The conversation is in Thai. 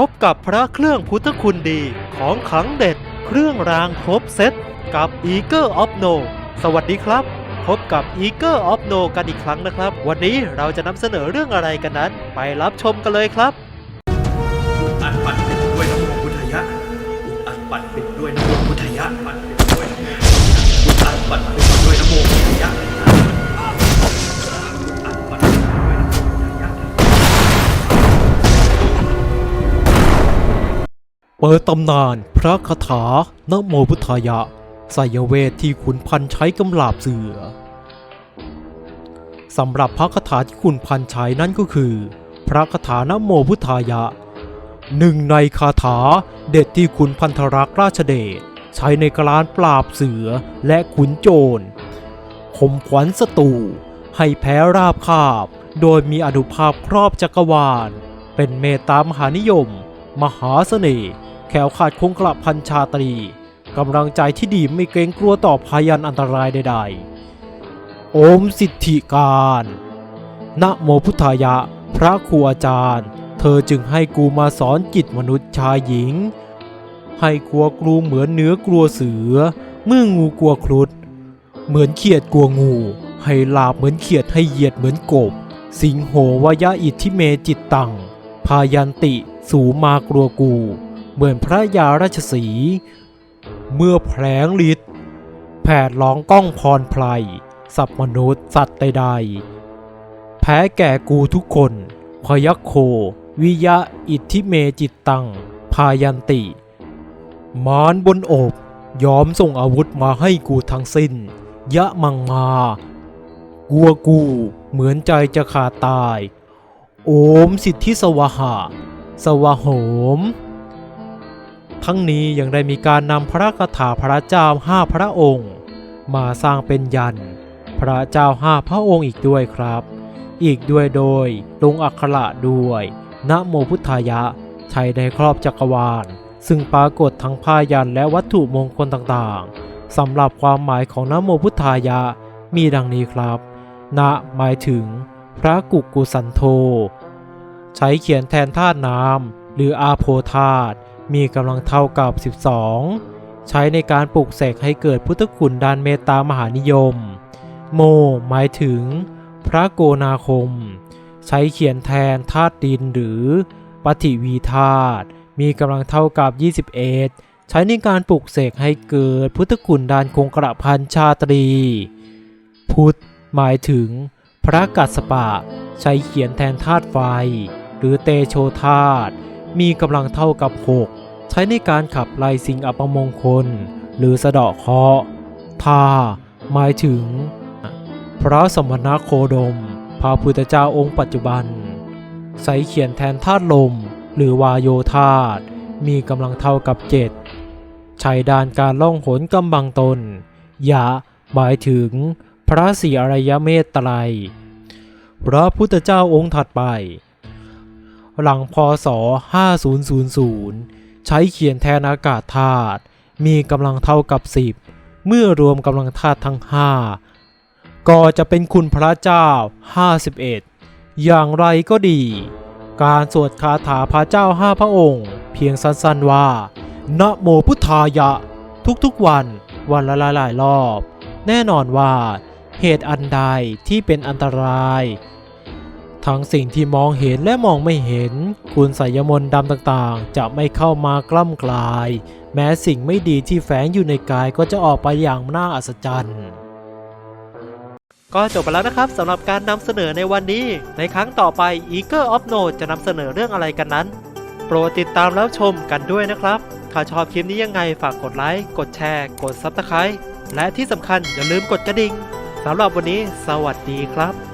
พบกับพระเครื่องพุทธคุณดีของขังเด็ด เครื่องรางครบเซตกับ e a g l e of No สวัสดีครับ พบกับ e a g l e of No กันอีกครั้งนะครับ วันนี้เราจะนำเสนอเรื่องอะไรกันนั้น ไปรับชมกันเลยครับ อัดปัดปิดด้วยนะโมพุทธยะอัดปัดปิดด้วยนะโมพุทธยะปัดปิดด้วยอัดปัดปิดด้วยน ปิดตำนานพระคาถานโมพุทธายะสายเวทที่ขุนพันใช้กำลาบเสือสำหรับพระคาถาที่ขุนพันใช้นั่นก็คือ พระคาถานโมพุทธายะหนึ่งในคาถาเด็ดที่ขุนพันธรักษ์ราชเดชใช้ในการปราบเสือและขุนโจรข่มขวัญศัตรูให้แพ้ราบคาบ โดยมีอนุภาพครอบจักรวาล เป็นเมตตามหานิยม มหาเสน่ห์ ขวขาดคงกระพันชาตรีกำลังใจที่ดีไม่เกรงกลัวต่อพยันอันตรายใดๆ โอมสิทธิการนะโมพุทธายะ พระครูอาจารย์ เธอจึงให้กูมาสอนจิตมนุษย์ชายหญิง ให้กลัวกลูเหมือนเนื้อกลัวเสือ เมื่องูกลัวครุฑเหมือนเขียดกลัวงู ให้ลาบเหมือนเขียดให้เหยียดเหมือนกบ สิงโหวยะอิทธิเมจิตตังพายันติสูมากลัวกู เหมือนพระยาราชสี เมื่อแผลงฤทธิ์แผดร้องก้องพรไพรสับมนุษย์สัตว์ใดๆ แพ้แก่กูทุกคนพยัคโค วิยะอิทธิเมจิตตัง พายันติ มารบนโอบยอมส่งอาวุธมาให้กูทั้งสิ้น ยะมังมา กลัวกูเหมือนใจจะขาดตาย โอมสิทธิสวหะสวะโหม ทั้งนี้ยังได้มีการนำพระคาถาพระเจ้าห้าพระองค์ มาสร้างเป็นยัน พระเจ้าห้าพระองค์อีกด้วยครับ อีกด้วยโดยลงอักขระด้วยนะโมพุทธายะใช้ในครอบจักรวาล ซึ่งปรากฏทั้งผ้ายันและวัตถุมงคลต่างๆสำหรับความหมายของนะโมพุทธายะมีดังนี้ครับนะหมายถึง พระกุกุสันโธ ใช้เขียนแทนธาตุน้ำหรืออาโพธาตุ มีกำลังเท่ากับ 12 ใช้ในการปลุกเสกให้เกิดพุทธคุณด้านเมตตามหานิยม โม หมายถึง พระโกนาคม ใช้เขียนแทนธาตุดินหรือปฏิวีธาตุมีกำลังเท่ากับ 21 ใช้ในการปลุกเสกให้เกิดพุทธคุณด้านคงกระพันชาตรี พุทธ หมายถึง พระกัสสปะ ใช้เขียนแทนธาตุไฟ หรือเตโชธาตุ มีกำลังเท่ากับ 6 ใช้ในการขับไล่สิ่งอัปมงคล หรือสะเดาะเคราะห์ทาหมายถึง พระสมณโคดม พระพุทธเจ้าองค์ปัจจุบันใช้เขียนแทนธาตุลม หรือวายโยธาตุมีกำลังเท่ากับ 7 ใช้ด้านการล่องหนกำบังตน ยะ หมายถึง พระศรีอริยเมตไตรพระพุทธเจ้าองค์ถัดไป หลังพศ 5000 ใช้เขียนแทนอากาศธาตุมีกำลังเท่ากับ 10 เมื่อรวมกำลังธาตุทั้ง 5 ก็จะเป็นคุณพระเจ้า 51 อย่างไรก็ดี การสวดคาถาพระเจ้าห้าพระองค์ เพียงสั้นๆว่านะโมพุทธายะ ทุกๆวันวันละหลายๆรอบ แน่นอนว่าเหตุอันใดที่เป็นอันตราย ทั้งสิ่งที่มองเห็นและมองไม่เห็น คุณสายมนต์ดำต่างๆ จะไม่เข้ามากล้ำกลาย แม้สิ่งไม่ดีที่แฝงอยู่ในกายก็จะออกไปอย่างน่าอัศจรรย์ก็จบไปแล้วนะครับสำหรับการนำเสนอในวันนี้ ในครั้งต่อไป Eager of No จะนำเสนอเรื่องอะไรกันนั้น โปรดติดตามแล้วชมกันด้วยนะครับ ถ้าชอบคลิปนี้ยังไงฝากกดไลค์ กดแชร์ กด Subscribe และที่สำคัญอย่าลืมกดกระดิ่งสำหรับวันนี้ สวัสดีครับ